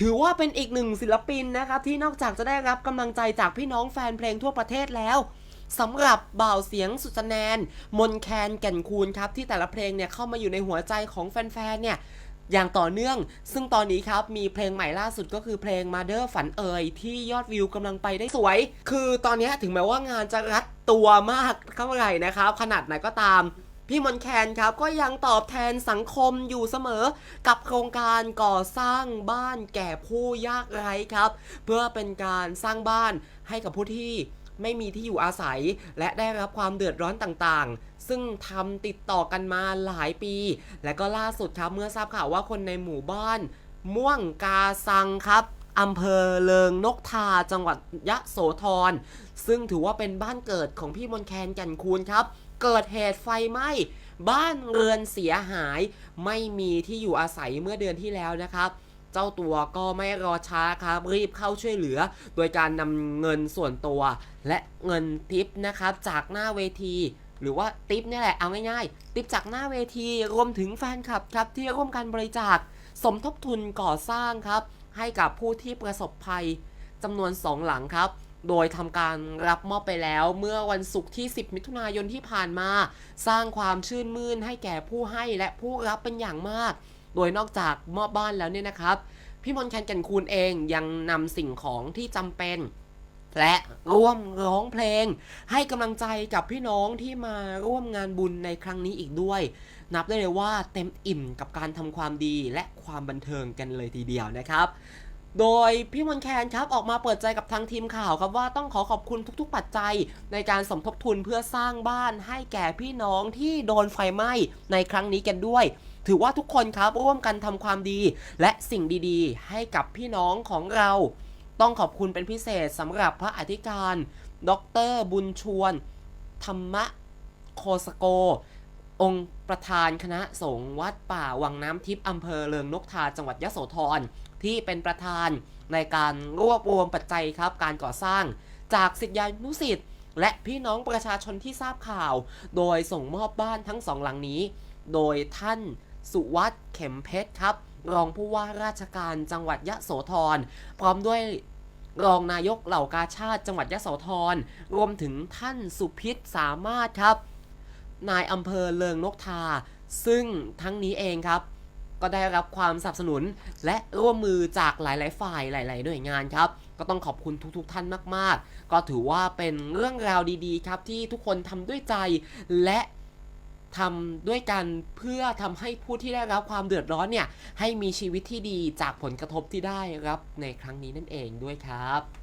ถือว่าเป็นอีกหนึ่งศิลปินนะครับที่นอกจากจะได้รับกำลังใจจากพี่น้องแฟนเพลงทั่วประเทศแล้วสำหรับบ่าวเสียงสุดแนน มนแคนแก่นคูณครับ ที่แต่ละเพลงเนี่ยเข้ามาอยู่ในหัวใจของแฟนๆเนี่ยอย่างต่อเนื่อง ซึ่งตอนนี้ครับ มีเพลงใหม่ล่าสุดก็คือเพลง Mother ฝันเอ่ยที่ยอดวิวกำลังไปได้สวย คือตอนนี้ถึงแม้ว่างานจะรัดตัวมากเท่าไหร่นะครับ ขนาดไหนก็ตาม พี่มนแคนครับก็ยังตอบแทนสังคมอยู่เสมอ กับโครงการก่อสร้างบ้านแก่ผู้ยากไร้ครับ เพื่อเป็นการสร้างบ้านให้กับผู้ที่ไม่มีที่อยู่อาศัย และได้รับความเดือดร้อนต่างๆ ซึ่งทำติดต่อกันมาหลายปี และก็ล่าสุดครับเมื่อทราบข่าวว่าคนในหมู่บ้าน ม่วงกาซังครับ อำเภอเลิงนกทาจังหวัดยะโสธร ซึ่งถือว่าเป็นบ้านเกิดของพี่มนแคนแก่นคูณครับ เกิดเหตุไฟไหม้บ้านเรือนเสียหาย ไม่มีที่อยู่อาศัยเมื่อเดือนที่แล้วนะครับเจ้าตัวก็ไม่รอช้าครับรีบเข้าช่วยเหลือ โดยการนำเงินส่วนตัว และเงินทิปนะครับจากหน้าเวที หรือว่าทิปนี่แหละเอาง่ายๆ ทิปจากหน้าเวทีรวมถึงแฟนคลับครับที่ร่วมกันบริจาค สมทบทุนก่อสร้างครับ ให้กับผู้ที่ประสบภัยจำนวน 2 หลังครับ โดยทำการรับมอบไปแล้วเมื่อวันศุกร์ที่ 10 มิถุนายนที่ผ่านมา สร้างความชื่นมื่นให้แก่ผู้ให้และผู้รับเป็นอย่างมาก โดยนอกจากมอบบ้านแล้วเนี่ยนะครับ พี่มนต์แคนแก่นคูณเองยังนำสิ่งของที่จำเป็น และร่วมร้องเพลง ให้กำลังใจกับพี่น้องที่มาร่วมงานบุญในครั้งนี้อีกด้วย นับได้เลยว่าเต็มอิ่มกับการทำความดีและความบันเทิงกันเลยทีเดียวนะครับโดยพี่มนแคนครับออกมาเปิดใจกับทางทีมข่าวครับว่าต้องขอขอบคุณทุกๆ ปัจจัย ในการสมทบทุนเพื่อสร้างบ้านให้แก่พี่น้องที่โดนไฟไหม้ในครั้งนี้กันด้วย ถือว่าทุกคนครับร่วมกันทำความดี และสิ่งดีๆ ให้กับพี่น้องของเรา ต้องขอบคุณเป็นพิเศษสำหรับพระอธิการ ดร บุญชวน ธรรมโคสโก องค์ประธานคณะสงฆ์วัดป่าวังน้ำทิพย์อำเภอเลิงนกทาจังหวัดยโสธร ที่เป็นประธานในการรวบรวมปัจจัยครับ การก่อสร้างจากศิษยานุสิษย์และพี่น้องประชาชนที่ทราบข่าว โดยส่งมอบบ้านทั้งสองหลังนี้ โดยท่านสุวัสด์เข็มเพชรครับ รองผู้ว่าราชการจังหวัดยะโสธร พร้อมด้วยรองนายกเหล่ากาชาติจังหวัดยะโสธร รวมถึงท่านสุพิษสามารถครับ นายอำเภอเลิงนกทา ซึ่งทั้งนี้เองครับ ก็ได้รับความสนับสนุนและร่วมมือจากหลาย ๆ ฝ่ายหลาย ๆ หน่วยงานครับ ก็ต้องขอบคุณทุก ๆ ท่านมาก ๆ ก็ถือว่าเป็นเรื่องราวดี ๆ ครับที่ทุกคนทำด้วยใจและ ทำด้วยกันเพื่อทำให้ผู้ที่ได้รับความเดือดร้อนเนี่ยให้มีชีวิตที่ดีจากผลกระทบที่ได้รับในครั้งนี้นั่นเองด้วยครับ